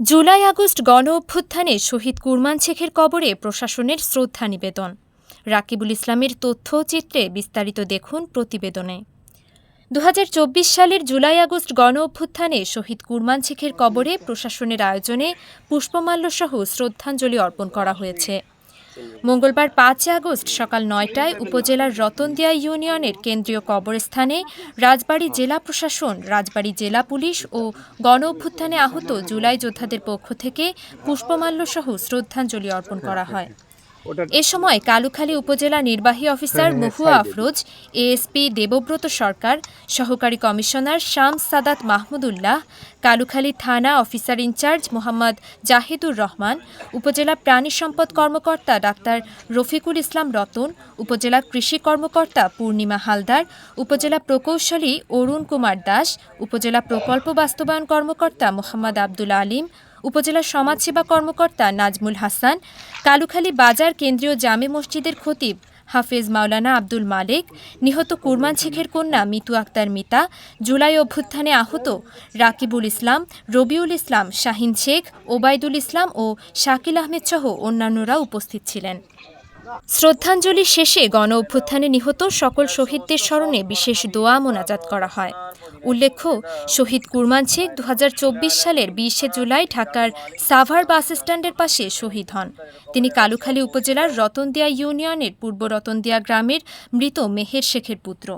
July August গণ অভ্যুত্থানে শহীদ কুরমান শেখের কবরে প্রশাসনের শ্রদ্ধা নিবেদন। রাকিবুল ইসলামের তথ্য চিত্রে বিস্তারিত দেখুন প্রতিবেদনে। দু হাজার চব্বিশ সালের জুলাই আগস্ট গণ অভ্যুত্থানে শহীদ কুরমান শেখের কবরে প্রশাসনের আয়োজনে পুষ্পমাল্যসহ শ্রদ্ধাঞ্জলি অর্পণ করা হয়েছে। মঙ্গলবার পাঁচ আগস্ট সকাল নয়টায় উপজেলার রতনদিয়া ইউনিয়নের কেন্দ্রীয় কবরস্থানে রাজবাড়ী জেলা প্রশাসন, রাজবাড়ী জেলা পুলিশ ও গণ অভ্যুত্থানে আহত জুলাই যোদ্ধাদের পক্ষ থেকে পুষ্পমাল্য সহ শ্রদ্ধাঞ্জলি অর্পণ করা হয়। এ সময় কালুখালী উপজেলা নির্বাহী অফিসার মহুয়া আফরোজ এএসপি দেবব্রত সরকার সহকারী কমিশনার শাম সাদাত মাহমুদুল্লাহ কালুখালী থানা officer in charge Mohammad Zahidur Rahman উপজেলা প্রাণী সম্পদ কর্মকর্তা ডাক্তার রফিকুল ইসলাম রতন উপজেলা কৃষি কর্মকর্তা পূর্ণিমা হালদার উপজেলা প্রকৌশলী অরুণ কুমার দাস উপজেলা প্রকল্প বাস্তবায়ন কর্মকর্তা মোহাম্মদ আব্দুল আলিম উপজেলা সমাজসেবা কর্মকর্তা নাজমুল হাসান, কালুখালী বাজার কেন্দ্রীয় জামে মসজিদের খতিব হাফেজ মাওলানা আব্দুল মালিক, নিহত কুরমান শেখের কন্যা মিতু আক্তার মিতা, জুলাই অভ্যুত্থানে আহত রাকিবুল ইসলাম, রবিউল ইসলাম, শাহিন শেখ, ওবায়দুল ইসলাম ও শাকিল আহমেদ সহ অন্যান্যরা উপস্থিত ছিলেন। শ্রদ্ধাঞ্জলি শেষে গণ অভ্যুত্থানে নিহত সকল শহীদদের স্মরণে বিশেষ দোয়া মোনাজাত করা হয়। উল্লেখ্য, শহীদ কুরমান শেখ দু হাজার চব্বিশ সালের বিশে জুলাই ঢাকার সাভার বাস স্ট্যান্ডের পাশে শহীদ হন। তিনি কালুখালী উপজেলার রতনদিয়া ইউনিয়নের পূর্ব রতনদিয়া গ্রামের মৃত মেহের শেখের পুত্র।